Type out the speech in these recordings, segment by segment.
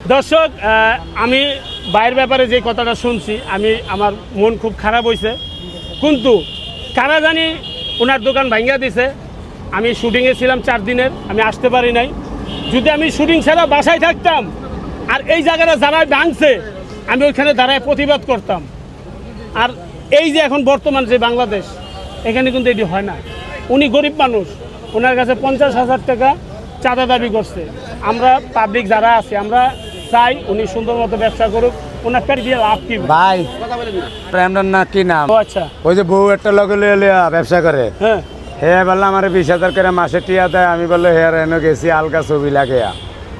দর্শক আমি বাইরের ব্যাপারে যে কথাটা শুনছি, আমি, আমার মন খুব খারাপ হয়েছে কিন্তু কারা জানি ওনার দোকান ভাঙ্গা দিছে। আমি শুটিংয়ে ছিলাম চার দিনের, আমি আসতে পারি নাই। যদি আমি শুটিং ছাড়া বাসায় থাকতাম, আর এই জায়গাটা যারা ভাঙছে, আমি ওইখানে দাঁড়ায় প্রতিবাদ করতাম। আর এই যে এখন বর্তমান যে বাংলাদেশ, এখানে কিন্তু এটি হয় না। উনি গরিব মানুষ, ওনার কাছে পঞ্চাশ হাজার টাকা চাঁদা দাবি করছে। আমরা পাবলিক যারা আছি, আমরা চাই উনি সুন্দর মতো ব্যবসা করুক ওনার পেট দিয়ে লাভ কি? ভাই প্রেমরান না। কি নাম? আচ্ছা। ওই যে বউ একটা লগে লিয়ে লিয়া ব্যবসা করে। হ্যাঁ। হে বলল আমার বিশ হাজার করে মাসে টিয়া দেয়। আমি বলল হে এনে গেছি আলগা ছবি লাগে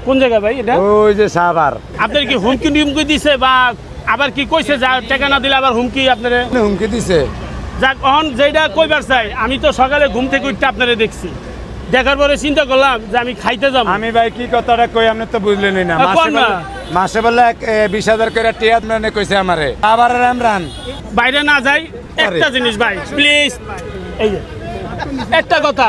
কোন জায়গা ভাই এটা? ওই যে সাবার আপনার কি হুমকি টিমকি দিছে বা আবার কি কইছে? যা টাকা না দিলে আবার হুমকি আপনারে? হুমকি দিছে। যাক অহন যেটা কইবার চাই আমি তো সকালে ঘুম থেকে উঠতে আপনারে দেখছি। দেখার পরে চিন্তা করলাম যে আমি খাইতে যাব। আমি ভাই কি কথাটা কই আপনি তো বুঝলেনই না। মাসে এ, বিশ হাজার করে টিয়া মানে কইছে আমারে। আবার রামরান বাইরে না যাই একটা জিনিস ভাই প্লিজ এই যে একটা কথা।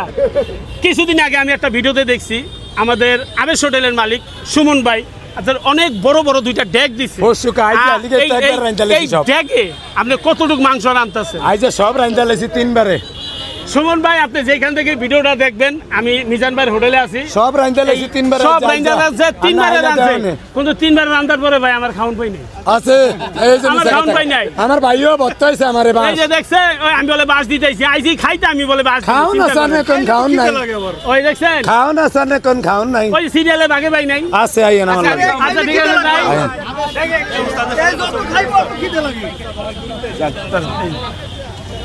কিছুদিন আগে আমি একটা ভিডিওতে দেখছি আমাদের আবেশ হোটেলের মালিক সুমন ভাই আপনার অনেক বড় বড় দুইটা ডেক এই-। ডেকে আপনি কতটুকু মাংস রান্তাছেন আই সব রাইন্দা লেছি তিনবারে। সুমন ভাই আপনি যেখান থেকে ভিডিওটা দেখবেন আমি মিজান ভাইয়ের হোটেলে আছি। সব রাইন্দা লেছি তিনবারে সব যা, রান্না তিনবার যাওনি। কিন্তু তিনবার রান্নার পরে ভাই আমার খাউন পাই নাই। আছে এই যে আমার খাউন পাই নাই। আমার ভাইও বত্তাইছে আমারে বাস এই যে দেখছে ওই আমি বলে বাস দিতেছি আইসি খাইতে আমি বলে বাস খাও না সামনে কোন খাওন নাই? ওই দেখছেন? খাও না সামনে কোন খাওন নাই। ওই সিরিয়ালে বাগে ভাই নাই। আছে আইয়েন আমার লাগে। আচ্ছা ঠিক আছে ভাই। দেখে এই খাইবো কি আইয়েন।